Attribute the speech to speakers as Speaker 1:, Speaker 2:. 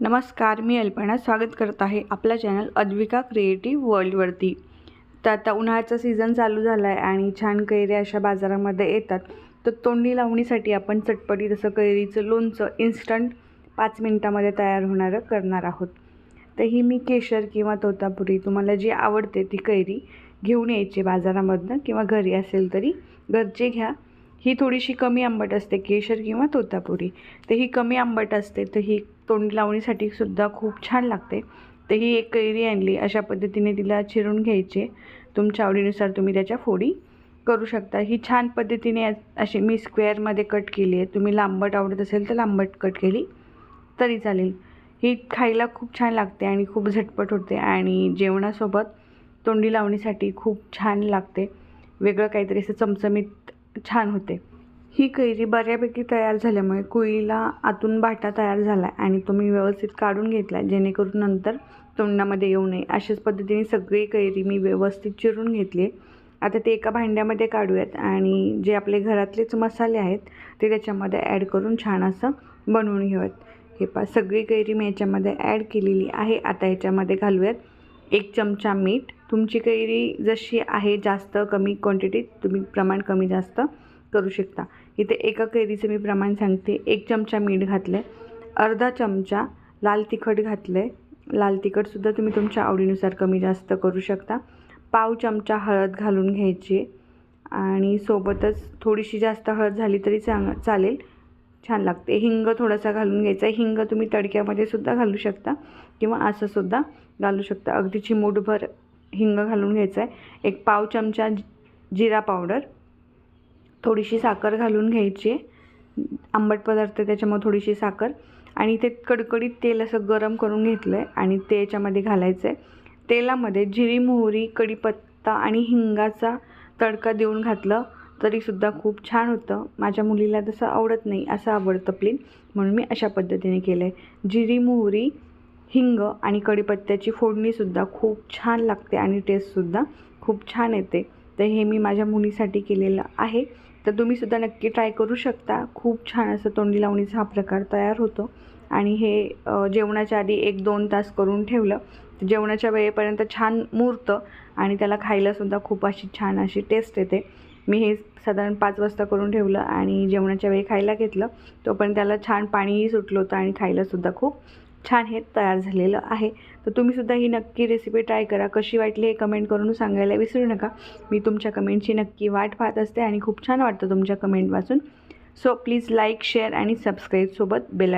Speaker 1: नमस्कार मी अल्पना स्वागत करत आहे आपला चॅनल अद्विका क्रिएटिव्ह वर्ल्डवरती. तर आता उन्हाळ्याचा सीझन चालू झाला आहे आणि छान कैऱ्या अशा बाजारामध्ये येतात. तर तोंडी लावणीसाठी आपण चटपटी तसं कैरीचं लोणचं इन्स्टंट पाच मिनटामध्ये तयार होणारं करणार आहोत. तर ही मी केशर किंवा तोतापुरी तुम्हाला जी आवडते ती कैरी घेऊन यायची बाजारामधनं किंवा घरी असेल तरी. घरचे घ्या. ही थोडीशी कमी आंबट असते केशर किंवा तोतापुरी. तर ही कमी आंबट असते तर ही तोंड लावणीसाठी सुद्धा खूप छान लागते. तर ही एक कैरी आणली अशा पद्धतीने तिला चिरून घ्यायचे. तुमच्या आवडीनुसार तुम्ही त्याच्या फोडी करू शकता. ही छान पद्धतीने अशी मी स्क्वेअरमध्ये कट केली आहे. तुम्ही लांबट आवडत असेल तर लांबट कट केली तरी चालेल. ही खायला खूप छान लागते आणि खूप झटपट होते आणि जेवणासोबत तोंडी लावणीसाठी खूप छान लागते. वेगळं काहीतरी असं चमचमीत छान होते. ही कैरी बऱ्यापैकी तयार झाल्यामुळे कुळीला आतून बाटा तयार झाला आहे आणि तो मी व्यवस्थित काढून घेतला जेणेकरून नंतर तोंडामध्ये येऊ नये. अशाच पद्धतीने सगळी कैरी मी व्यवस्थित चिरून घेतली आहे. आता ते एका भांड्यामध्ये काढूयात आणि जे आपले घरातलेच मसाले आहेत ते त्याच्यामध्ये ॲड करून छान असं बनवून घेऊयात. हे पा सगळी कैरी मी याच्यामध्ये ॲड केलेली आहे. आता याच्यामध्ये घालूयात एक चमचा मीठ तुमची कैरी जशी आहे जास्त कमी क्वांटिटीत तुम्ही प्रमाण कमी जास्त करू शकता. इथे एका कैरीचं मी प्रमाण सांगते. एक चमचा मीठ घातलं आहे अर्धा चमचा लाल तिखट घातलं आहे लाल तिखटसुद्धा तुम्ही तुमच्या आवडीनुसार कमी जास्त करू शकता. पाव चमचा हळद घालून घ्यायची. आणि सोबतच थोडीशी जास्त हळद झाली तरी चांग चालेल. छान लागते. हिंग थोडासा घालून घ्यायचा. आहे हिंग तुम्ही तडक्यामध्ये सुद्धा घालू शकता किंवा असंसुद्धा घालू शकता. अगदी चिमूटभर हिंग घालून घ्यायचं आहे. एक पाव चमचा जिरा पावडर थोडीशी साखर घालून घ्यायची आंबट पदार्थ त्याच्यामुळे थोडीशी साखर. आणि ते कडकडीत तेल असं गरम करून घेतलं आहे आणि ते याच्यामध्ये घालायचं आहे तेलामध्ये जिरी मोहरी कढीपत्ता आणि हिंगाचा तडका देऊन घातलं तरीसुद्धा खूप छान होतं. माझ्या मुलीला तसं आवडत नाही असं आवडतं प्लेन म्हणून मी अशा पद्धतीने केलं आहे जिरी मोहरी हिंग आणि कढीपत्त्याची फोडणीसुद्धा खूप छान लागते आणि टेस्टसुद्धा खूप छान येते. तर हे मी माझ्या मुलीसाठी केलेलं आहे. तर तुम्हीसुद्धा नक्की ट्राय करू शकता. खूप छान असं तोंडी लावणीचा हा प्रकार तयार होतो. आणि हे जेवणाच्या आधी एक दोन तास करून ठेवलं. तर जेवणाच्या वेळेपर्यंत छान मुरतं आणि त्याला खायलासुद्धा खूप अशी छान अशी टेस्ट येते. मी हे साधारण पाच वाजता करून ठेवलं आणि जेवणाच्या वेळी खायला घेतलं. तोपर्यंत त्याला छान पाणीही सुटलं होतं आणि खायलासुद्धा खूप छान हे तयार झालेलं आहे. तर तुम्हीसुद्धा ही नक्की रेसिपी ट्राय करा. कशी वाटली हे कमेंट करून सांगायला विसरू नका. मी तुमच्या कमेंटची नक्की वाट पाहत असते आणि खूप छान वाटतं तुमच्या कमेंट वाचून. सो प्लीज लाईक शेअर आणि सबस्क्राईबसोबत बेल